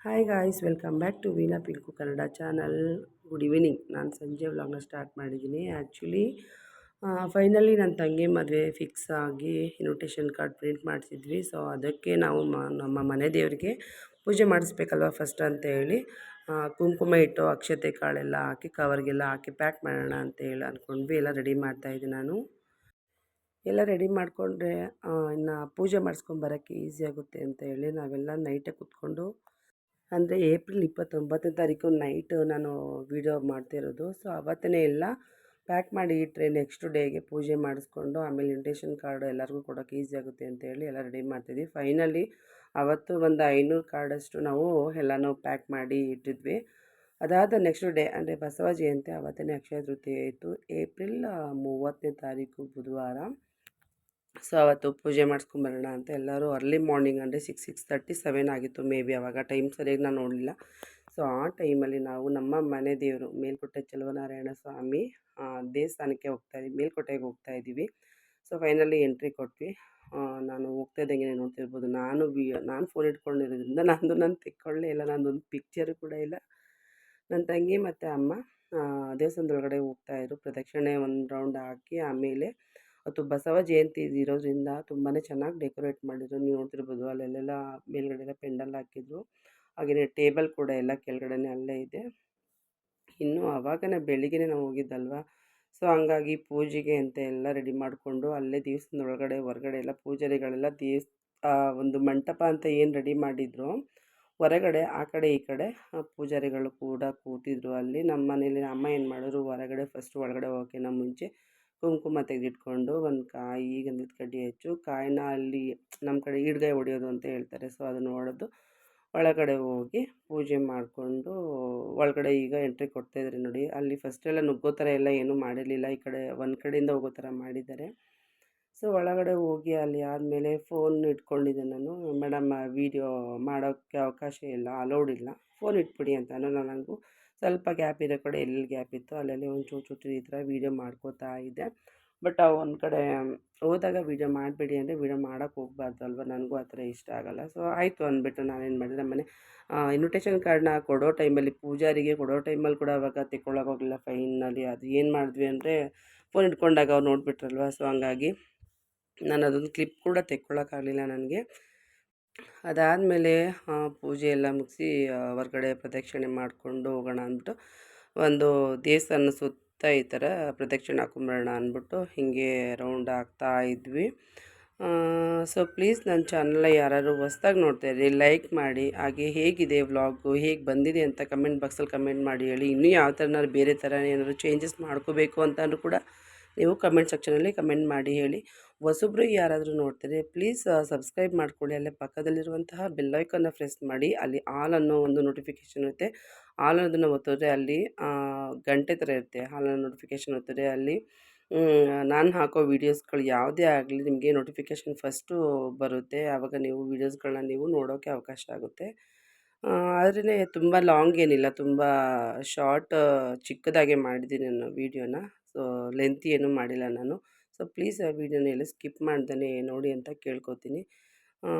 Hi guys welcome back to Veena Pinku Kannada channel good evening ನಾನು ಸಂಜೆ ವ್ಲಾಗ್ನ start ಮಾಡಿದ್ದೀನಿ. ಆ್ಯಕ್ಚುಲಿ ಫೈನಲಿ ನನ್ನ ತಂಗಿ ಮದುವೆ ಫಿಕ್ಸ್ ಆಗಿ ಇನ್ವಿಟೇಷನ್ ಕಾರ್ಡ್ ಪ್ರಿಂಟ್ ಮಾಡಿಸಿದ್ವಿ ಸೊ ಅದಕ್ಕೆ ನಾವು ನಮ್ಮ ಮನೆ ದೇವರಿಗೆ ಪೂಜೆ ಮಾಡಿಸ್ಬೇಕಲ್ವ ಫಸ್ಟ್ ಅಂತ ಹೇಳಿ ಕುಂಕುಮ ಇಟ್ಟು ಅಕ್ಷತೆ ಕಾಳೆಲ್ಲ ಹಾಕಿ ಕವರ್ಗೆಲ್ಲ ಹಾಕಿ ಪ್ಯಾಕ್ ಮಾಡೋಣ ಅಂತ ಹೇಳಿ ಅಂದ್ಕೊಂಡ್ವಿ ಎಲ್ಲ ರೆಡಿ ಮಾಡ್ತಾಯಿದ್ದೆ ನಾನು. ಎಲ್ಲ ರೆಡಿ ಮಾಡಿಕೊಂಡ್ರೆ ಇನ್ನು ಪೂಜೆ ಮಾಡಿಸ್ಕೊಂಬರೋಕ್ಕೆ ಈಸಿ ಆಗುತ್ತೆ ಅಂತ ಹೇಳಿ ನಾವೆಲ್ಲ ನೈಟೇ ಕೂತ್ಕೊಂಡು ಅಂದರೆ ಏಪ್ರಿಲ್ ಇಪ್ಪತ್ತೊಂಬತ್ತನೇ ತಾರೀಕು ನೈಟ್ ನಾನು ವೀಡಿಯೋ ಮಾಡ್ತಿರೋದು ಸೊ ಅವತ್ತೇ ಎಲ್ಲ ಪ್ಯಾಕ್ ಮಾಡಿ ಇಟ್ಟರೆ ನೆಕ್ಸ್ಟ್ ಡೇಗೆ ಪೂಜೆ ಮಾಡಿಸ್ಕೊಂಡು ಆಮೇಲೆ ಇನ್ವಿಟೇಷನ್ ಕಾರ್ಡ್ ಎಲ್ಲರಿಗೂ ಕೊಡೋಕ್ಕೆ ಈಸಿ ಆಗುತ್ತೆ ಅಂತೇಳಿ ಎಲ್ಲ ರೆಡಿ ಮಾಡ್ತಿದ್ವಿ ಫೈನಲಿ ಅವತ್ತು ಒಂದು ಐನೂರು ಕಾರ್ಡಷ್ಟು ನಾವು ಎಲ್ಲನೂ ಪ್ಯಾಕ್ ಮಾಡಿ ಇಟ್ಟಿದ್ವಿ. ಅದಾದ ನೆಕ್ಸ್ಟ್ ಡೇ ಅಂದರೆ ಬಸವ ಜಯಂತಿ ಅವತ್ತೇ ಅಕ್ಷಯ ತೃತೀಯ ಇತ್ತು. ಏಪ್ರಿಲ್ ಮೂವತ್ತನೇ ತಾರೀಕು, ಬುಧವಾರ. ಸೊ ಅವತ್ತು ಪೂಜೆ ಮಾಡಿಸ್ಕೊಂಬರೋಣ ಅಂತ ಎಲ್ಲರೂ ಅರ್ಲಿ ಮಾರ್ನಿಂಗ್ ಅಂದರೆ ಸಿಕ್ಸ್ ಸಿಕ್ಸ್ ತರ್ಟಿ ಸೆವೆನ್ ಆಗಿತ್ತು ಮೇ ಬಿ ಅವಾಗ. ಟೈಮ್ ಸರಿಯಾಗಿ ನಾನು ನೋಡಲಿಲ್ಲ. ಸೊ ಆ ಟೈಮಲ್ಲಿ ನಾವು ನಮ್ಮ ಮನೆ ದೇವರು ಮೇಲ್ಕೋಟೆ ಚೆಲುವನಾರಾಯಣ ಸ್ವಾಮಿ ದೇವಸ್ಥಾನಕ್ಕೆ ಹೋಗ್ತಾ ಇದ್ದೀವಿ ಮೇಲ್ಕೋಟೆಗೆ ಹೋಗ್ತಾ ಇದ್ದೀವಿ. ಸೊ ಫೈನಲಿ ಎಂಟ್ರಿ ಕೊಟ್ವಿ. ನಾನು ಹೋಗ್ತಾ ಇದ್ದಂಗೆ ನೋಡ್ತಿರ್ಬೋದು ನಾನು ವಿ ನಾನು ಫೋನ್ ಇಟ್ಕೊಂಡಿರೋದ್ರಿಂದ ನಂದು ನಾನು ತೆಕ್ಕೊಳ್ಳೇ ಇಲ್ಲ. ನಂದೊಂದು ಪಿಕ್ಚರ್ ಕೂಡ ಇಲ್ಲ. ನನ್ನ ತಂಗಿ ಮತ್ತು ಅಮ್ಮ ದೇವಸ್ಥಾನದೊಳಗಡೆ ಹೋಗ್ತಾಯಿದ್ರು ಪ್ರದಕ್ಷಿಣೆ ಒಂದು ರೌಂಡ್ ಹಾಕಿ ಆಮೇಲೆ ಅವತ್ತು ಬಸವ ಜಯಂತಿ ಇರೋದ್ರಿಂದ ತುಂಬಾ ಚೆನ್ನಾಗಿ ಡೆಕೋರೇಟ್ ಮಾಡಿದ್ರು. ನೀವು ನೋಡ್ತಿರ್ಬೋದು ಅಲ್ಲೆಲ್ಲ ಮೇಲ್ಗಡೆ ಎಲ್ಲ ಪೆಂಡಲ್ ಹಾಕಿದ್ರು. ಹಾಗೆಯೇ ಟೇಬಲ್ ಕೂಡ ಎಲ್ಲ ಕೆಳಗಡೆನೇ ಅಲ್ಲೇ ಇದೆ. ಇನ್ನು ಆವಾಗನೇ ಬೆಳಿಗ್ಗೆ ನಾವು ಹೋಗಿದ್ದಲ್ವ? ಸೊ, ಹಂಗಾಗಿ ಪೂಜೆಗೆ ಅಂತ ಎಲ್ಲ ರೆಡಿ ಮಾಡಿಕೊಂಡು ಅಲ್ಲೇ ದೇವಸ್ಥಾನದ ಒಳಗಡೆ ಹೊರಗಡೆ ಎಲ್ಲ ಪೂಜಾರಿಗಳೆಲ್ಲ ದೇವಸ್ ಒಂದು ಮಂಟಪ ಅಂತ ಏನು ರೆಡಿ ಮಾಡಿದ್ರು, ಹೊರಗಡೆ, ಆ ಕಡೆ, ಈ ಕಡೆ ಪೂಜಾರಿಗಳು ಕೂಡ ಕೂತಿದ್ರು ಅಲ್ಲಿ. ನಮ್ಮ ಮನೇಲಿ ಅಮ್ಮ ಏನು ಮಾಡಿದ್ರು, ಹೊರಗಡೆ ಫಸ್ಟ್ ಒಳಗಡೆ ಹೋಗೋಕ್ಕಿಂತ ಮುಂಚೆ ಕುಂಕುಮ ತೆಗೆದಿಟ್ಕೊಂಡು ಒಂದು ಕಾಯಿ ಗಂಧದ ಕಡ್ಡಿ ಹೆಚ್ಚು ಕಾಯಿನ ಅಲ್ಲಿ ನಮ್ಮ ಕಡೆ ಈಡ್ಗಾಯಿ ಹೊಡೆಯೋದು ಅಂತ ಹೇಳ್ತಾರೆ, ಸೊ ಅದನ್ನು ಹೊಡೆದು ಒಳಗಡೆ ಹೋಗಿ ಪೂಜೆ ಮಾಡಿಕೊಂಡು ಒಳಗಡೆ ಈಗ ಎಂಟ್ರಿ ಕೊಡ್ತಾಯಿದ್ದಾರೆ ನೋಡಿ. ಅಲ್ಲಿ ಫಸ್ಟೆಲ್ಲ ನುಗ್ಗೋ ಥರ ಎಲ್ಲ ಏನೂ ಮಾಡಿರಲಿಲ್ಲ. ಈ ಕಡೆ ಒಂದು ಕಡೆಯಿಂದ ಹೋಗೋ ಥರ ಮಾಡಿದ್ದಾರೆ. ಸೊ, ಒಳಗಡೆ ಹೋಗಿ ಅಲ್ಲಿ ಆದಮೇಲೆ ಫೋನ್ ಇಟ್ಕೊಂಡಿದ್ದೆ ನಾನು. ಮೇಡಮ್ ವೀಡಿಯೋ ಮಾಡೋಕ್ಕೆ ಅವಕಾಶ ಇಲ್ಲ, ಅಲೌಡ್ ಇಲ್ಲ. ಫೋನ್ ಇಟ್ಬಿಡಿ ಅಂತ ನನಗೂ. ಸ್ವಲ್ಪ ಗ್ಯಾಪ್ ಇರೋ ಕಡೆ ಎಲ್ಲಿ ಗ್ಯಾಪ್ ಇತ್ತು ಅಲ್ಲಲ್ಲಿ ಒಂದು ಚೂರು ಚೂಟಿ ಈ ಥರ ವೀಡಿಯೋ ಮಾಡ್ಕೋತಾ ಇದ್ದೆ. ಬಟ್ ಒಂದು ಕಡೆ ಹೋದಾಗ ವೀಡಿಯೋ ಮಾಡಬೇಡಿ ಅಂದರೆ ವೀಡಿಯೋ ಮಾಡೋಕ್ಕೆ ಹೋಗ್ಬಾರ್ದು ಅಲ್ವ? ನನಗೂ ಆ ಥರ ಇಷ್ಟ ಆಗೋಲ್ಲ. ಸೊ, ಆಯಿತು ಅಂದ್ಬಿಟ್ಟು ನಾನೇನು ಮಾಡಿದೆ ನಮ್ಮನೆ ಇನ್ವಿಟೇಷನ್ ಕಾರ್ಡ್ನ ಕೊಡೋ ಟೈಮಲ್ಲಿ, ಪೂಜಾರಿಗೆ ಕೊಡೋ ಟೈಮಲ್ಲಿ ಕೂಡ ಅವಾಗ ತೆಕ್ಕೊಳ್ಳೋಕೆ ಫೈನಲ್ಲಿ ಫೈನಲಿ ಅದು ಏನು ಮಾಡಿದ್ವಿ ಅಂದರೆ, ಫೋನ್ ಇಟ್ಕೊಂಡಾಗ ಅವ್ರು ನೋಡಿಬಿಟ್ರಲ್ವ? ಸೊ, ಹಂಗಾಗಿ ನಾನು ಅದೊಂದು ಕ್ಲಿಪ್ ಕೂಡ ತೆಕ್ಕೊಳ್ಳೋಕ್ಕಾಗಲಿಲ್ಲ ನನಗೆ. ಅದಾದಮೇಲೆ ಪೂಜೆ ಎಲ್ಲ ಮುಗಿಸಿ ಹೊರಗಡೆ ಪ್ರದಕ್ಷಿಣೆ ಮಾಡಿಕೊಂಡು ಹೋಗೋಣ ಅಂದ್ಬಿಟ್ಟು, ಒಂದು ದೇವಸ್ಥಾನ ಸುತ್ತ ಈ ಥರ ಪ್ರದಕ್ಷಿಣೆ ಹಾಕೊಂಬರೋಣ ಅಂದ್ಬಿಟ್ಟು ಹೀಗೆ ರೌಂಡ್ ಆಗ್ತಾ ಇದ್ವಿ. ಸೊ ಪ್ಲೀಸ್ ನನ್ನ ಚಾನಲ್ನ ಯಾರು ಹೊಸ್ದಾಗಿ ನೋಡ್ತಾ ಇದ್ರಿ ಲೈಕ್ ಮಾಡಿ, ಹಾಗೆ ಹೇಗಿದೆ ವ್ಲಾಗು ಹೇಗೆ ಬಂದಿದೆ ಅಂತ ಕಮೆಂಟ್ ಬಾಕ್ಸಲ್ಲಿ ಕಮೆಂಟ್ ಮಾಡಿ ಹೇಳಿ. ಇನ್ನೂ ಯಾವ ಥರನಾದ್ರು ಬೇರೆ ಥರ ಏನಾದ್ರು ಚೇಂಜಸ್ ಮಾಡ್ಕೋಬೇಕು ಅಂತಲೂ ಕೂಡ ನೀವು ಕಮೆಂಟ್ ಸೆಕ್ಷನಲ್ಲಿ ಕಮೆಂಟ್ ಮಾಡಿ ಹೇಳಿ. ಹೊಸಬ್ರು ಯಾರಾದರೂ ನೋಡ್ತಾರೆ ಪ್ಲೀಸ್ ಸಬ್ಸ್ಕ್ರೈಬ್ ಮಾಡ್ಕೊಳ್ಳಿ. ಅಲ್ಲೇ ಪಕ್ಕದಲ್ಲಿರುವಂತಹ ಬೆಲ್ಲೈಕನ್ನ ಪ್ರೆಸ್ ಮಾಡಿ. ಅಲ್ಲಿ ಆಲ್ ಅನ್ನೋ ಒಂದು ನೋಟಿಫಿಕೇಷನ್ ಇರುತ್ತೆ. ಆಲ್ ಅನ್ನೋದನ್ನು ಒತ್ತಿದ್ರೆ ಅಲ್ಲಿ ಗಂಟೆ ಥರ ಇರುತ್ತೆ ಆಲ್ ಅನ್ನೋ ನೋಟಿಫಿಕೇಷನ್ ಒತ್ತಿದ್ರೆ ಅಲ್ಲಿ. ನಾನು ಹಾಕೋ ವೀಡಿಯೋಸ್ಗಳು ಯಾವುದೇ ಆಗಲಿ ನಿಮಗೆ ನೋಟಿಫಿಕೇಷನ್ ಫಸ್ಟು ಬರುತ್ತೆ. ಆವಾಗ ನೀವು ವೀಡಿಯೋಸ್ಗಳನ್ನ ನೀವು ನೋಡೋಕ್ಕೆ ಅವಕಾಶ ಆಗುತ್ತೆ. ಆದರೆ ತುಂಬ ಲಾಂಗ್ ಏನಿಲ್ಲ, ತುಂಬ ಶಾರ್ಟ್ ಚಿಕ್ಕದಾಗೆ ಮಾಡಿದ್ದೀನಿ ನಾನು ವೀಡಿಯೋನ ಸೊ ಲೆಂತಿ ಏನೂ ಮಾಡಿಲ್ಲ ನಾನು. ಸೊ ಪ್ಲೀಸ್ ಆ ವೀಡಿಯೋನ ಎಲ್ಲ ಸ್ಕಿಪ್ ಮಾಡ್ದೇ ನೋಡಿ ಅಂತ ಕೇಳ್ಕೊತೀನಿ.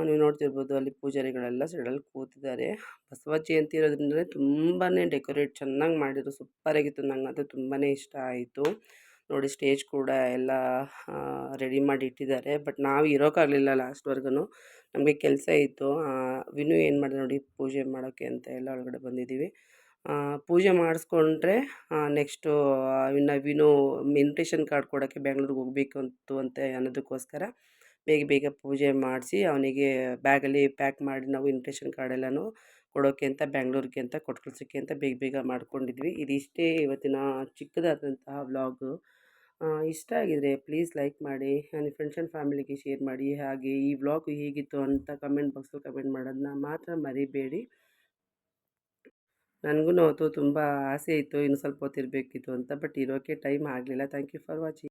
ನೀವು ನೋಡ್ತಿರ್ಬೋದು ಅಲ್ಲಿ ಪೂಜಾರಿಗಳೆಲ್ಲ ಸೈಡಲ್ಲಿ ಕೂತಿದ್ದಾರೆ. ಬಸವ ಜಯಂತಿ ಇರೋದ್ರಿಂದಲೇ ತುಂಬಾ ಡೆಕೋರೇಟ್ ಚೆನ್ನಾಗಿ ಮಾಡಿದ್ರು. ಸೂಪರಾಗಿತ್ತು ಅದು ತುಂಬಾ ಇಷ್ಟ ಆಯಿತು. ನೋಡಿ ಸ್ಟೇಜ್ ಕೂಡ ಎಲ್ಲ ರೆಡಿ ಮಾಡಿ ಇಟ್ಟಿದ್ದಾರೆ ಬಟ್ ನಾವು ಇರೋಕ್ಕಾಗಲಿಲ್ಲ ಲಾಸ್ಟ್ವರೆಗೂ ನಮಗೆ ಕೆಲಸ ಇತ್ತು. ವಿನು ಏನು ಮಾಡಿದೆ ನೋಡಿ, ಪೂಜೆ ಮಾಡೋಕ್ಕೆ ಅಂತ ಎಲ್ಲ ಒಳಗಡೆ ಬಂದಿದ್ದೀವಿ. ಪೂಜೆ ಮಾಡಿಸ್ಕೊಂಡ್ರೆ ನೆಕ್ಸ್ಟು ಇನ್ನು ವಿನು ಇನ್ವಿಟೇಷನ್ ಕಾರ್ಡ್ ಕೊಡೋಕ್ಕೆ ಬೆಂಗಳೂರಿಗೆ ಹೋಗಬೇಕು ಅಂತು ಅಂತ ಅನ್ನೋದಕ್ಕೋಸ್ಕರ ಬೇಗ ಬೇಗ ಪೂಜೆ ಮಾಡಿಸಿ ಅವನಿಗೆ ಬ್ಯಾಗಲ್ಲಿ ಪ್ಯಾಕ್ ಮಾಡಿ ನಾವು ಇನ್ವಿಟೇಷನ್ ಕಾರ್ಡ್ ಎಲ್ಲನೂ ಕೊಡೋಕ್ಕೆ ಅಂತ ಬೆಂಗಳೂರಿಗೆ ಅಂತ ಕೊಟ್ಟು ಕಳ್ಸೋಕ್ಕೆ ಅಂತ ಬೇಗ ಬೇಗ ಮಾಡ್ಕೊಂಡಿದ್ವಿ. ಇದಿಷ್ಟೇ ಇವತ್ತಿನ ಚಿಕ್ಕದಾದಂತಹ ವ್ಲಾಗು ಇಷ್ಟ ಆಗಿದ್ರೆ ಪ್ಲೀಸ್ ಲೈಕ್ ಮಾಡಿ, ನನ್ನ ಫ್ರೆಂಡ್ಸ್ ಆ್ಯಂಡ್ ಫ್ಯಾಮಿಲಿಗೆ ಶೇರ್ ಮಾಡಿ, ಹಾಗೆ ಈ ವ್ಲಾಗ್ ಹೇಗಿತ್ತು ಅಂತ ಕಮೆಂಟ್ ಬಾಕ್ಸಲ್ಲಿ ಕಮೆಂಟ್ ಮಾಡೋದನ್ನ ಮಾತ್ರ ಮರಿಬೇಡಿ. ನನಗೂ ಅವತ್ತು ತುಂಬ ಆಸೆ ಇತ್ತು, ಇನ್ನು ಸ್ವಲ್ಪ ಹೊತ್ತು ಇರಬೇಕಿತ್ತು ಅಂತ ಬಟ್ ಇರೋಕ್ಕೆ ಟೈಮ್ ಆಗಲಿಲ್ಲ. Thank you for watching